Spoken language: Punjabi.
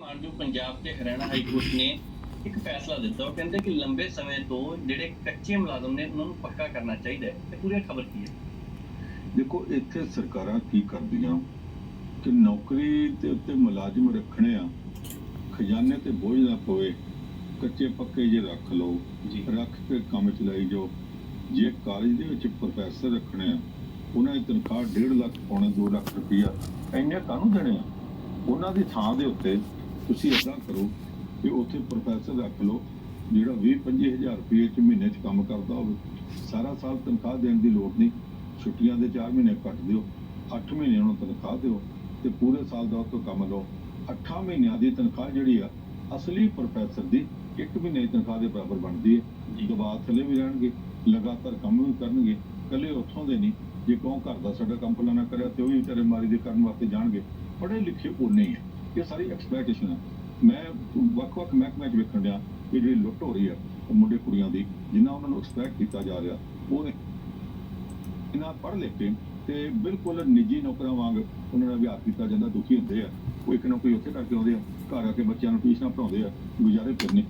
ਮਾਨਯੋਗ ਪੰਜਾਬ ਤੇ ਹਰਿਆਣਾ ਹਾਈ ਕੋਰਟ ਨੇ ਇੱਕ ਫੈਸਲਾ ਦਿੱਤਾ। ਉਹ ਕਹਿੰਦੇ ਕਿ ਲੰਬੇ ਸਮੇਂ ਤੋਂ ਜਿਹੜੇ ਕੱਚੇ ਮੁਲਾਜ਼ਮ ਨੇ ਉਹਨਾਂ ਨੂੰ ਪੱਕਾ ਕਰਨਾ ਚਾਹੀਦਾ ਹੈ। ਤੇ ਪੂਰੀ ਖਬਰ ਕੀ ਹੈ? ਦੇਖੋ ਇੱਥੇ ਸਰਕਾਰਾਂ ਕੀ ਕਰਦੀਆਂ? ਕਿ ਨੌਕਰੀ ਦੇ ਉੱਤੇ ਮੁਲਾਜ਼ਮ ਰੱਖਣੇ ਆ। ਖਜ਼ਾਨੇ ਤੇ ਬੋਝ ਨਾ ਪਵੇ। ਕੱਚੇ ਪੱਕੇ ਜੇ ਰੱਖ ਲਓ। ਜੀ। ਰੱਖ ਕੇ ਕੰਮ ਚਲਾਈ ਜਾਓ। ਜੇ ਕਾਲਜ ਦੇ ਵਿੱਚ ਪ੍ਰੋਫੈਸਰ ਰੱਖਣੇ ਆ ਉਹਨਾਂ ਦੀ ਤਨਖਾਹ 1.5 ਲੱਖ ਪੌਣੇ 2 ਲੱਖ ਰੁਪਈਆ ਇੰਨੇ ਕਾਹਨੂੰ ਦੇਣੇ ਆ? ਉਹਨਾਂ ਦੀ ਥਾਂ ਦੇ ਉੱਤੇ ਤੁਸੀਂ ਏਦਾਂ ਕਰੋ ਕਿ ਉੱਥੇ ਪ੍ਰੋਫੈਸਰ ਰੱਖ ਲਓ ਜਿਹੜਾ 20 25000 ਰੁਪਏ ਚ ਮਹੀਨੇ ਚ ਕੰਮ ਕਰਦਾ ਹੋਵੇ। ਸਾਰਾ ਸਾਲ ਤਨਖਾਹ ਦੇਣ ਦੀ ਲੋੜ ਨਹੀਂ। ਛੁੱਟੀਆਂ ਦੇ 4 ਮਹੀਨੇ ਕੱਟ ਦਿਓ 8 ਮਹੀਨੇ ਉਹਨੂੰ ਤਨਖਾਹ ਦਿਓ ਤੇ ਪੂਰੇ ਸਾਲ ਦਾ ਉਹ ਤੋਂ ਕੰਮ ਲਓ। 8 ਮਹੀਨਿਆਂ ਦੀ ਤਨਖਾਹ ਜਿਹੜੀ ਆ ਅਸਲੀ ਪ੍ਰੋਫੈਸਰ ਦੀ ਇੱਕ ਮਹੀਨੇ ਦੀ ਤਨਖਾਹ ਦੇ ਬਰਾਬਰ ਬਣਦੀ ਹੈ। ਜੀ। ਦਬਾਅ ਥੱਲੇ ਵੀ ਰਹਿਣਗੇ ਲਗਾਤਾਰ ਕੰਮ ਵੀ ਕਰਨਗੇ ਕੱਲੇ ਉੱਥੋਂ ਦੇ ਨਹੀਂ। ਜੇ ਕਹੋ ਘਰ ਦਾ ਸਾਡਾ ਕੰਮ ਫਲਾਣਾ ਕਰਿਆ ਤੇ ਉਹ ਵੀ ਵਿਚਾਰੇ ਮਾਰੀ ਦੇ ਕਰਨ ਵਾਸਤੇ ਜਾਣਗੇ। ਪੜ੍ਹੇ ਲਿਖੇ ਉਨੇ ਹੀ ਆ। ਇਹ ਸਾਰੀ ਐਕਸਪੈਕਟੇਸ਼ਨ ਹੈ ਮੈਂ ਵੱਖ-ਵੱਖ ਮਹਿਕਮਿਆਂ 'ਚ ਵੇਖਣ ਡਿਆ ਕਿ ਜਿਹੜੀ ਲੁੱਟ ਹੋ ਰਹੀ ਹੈ ਮੁੰਡੇ ਕੁੜੀਆਂ ਦੀ, ਜਿੰਨਾ ਉਹਨਾਂ ਨੂੰ ਐਕਸਪੈਕਟ ਕੀਤਾ ਜਾ ਰਿਹਾ ਉਹ ਇਹਨਾਂ ਪੜ੍ਹ ਲਿਖ ਕੇ ਤੇ ਬਿਲਕੁਲ ਨਿੱਜੀ ਨੌਕਰਾਂ ਵਾਂਗ ਉਹਨਾਂ ਦਾ ਵਿਹਾਰ ਕੀਤਾ ਜਾਂਦਾ, ਦੁਖੀ ਹੁੰਦੇ ਆ। ਉਹ ਇੱਕ ਨੌਕਰੀ ਉੱਥੇ ਕਰਕੇ ਆਉਂਦੇ ਆ, ਘਰ ਆ ਕੇ ਬੱਚਿਆਂ ਨੂੰ ਟਿਊਸ਼ਨਾਂ ਪੜਾਉਂਦੇ ਆ, ਗੁਜ਼ਾਰੇ ਫਿਰਨੇ।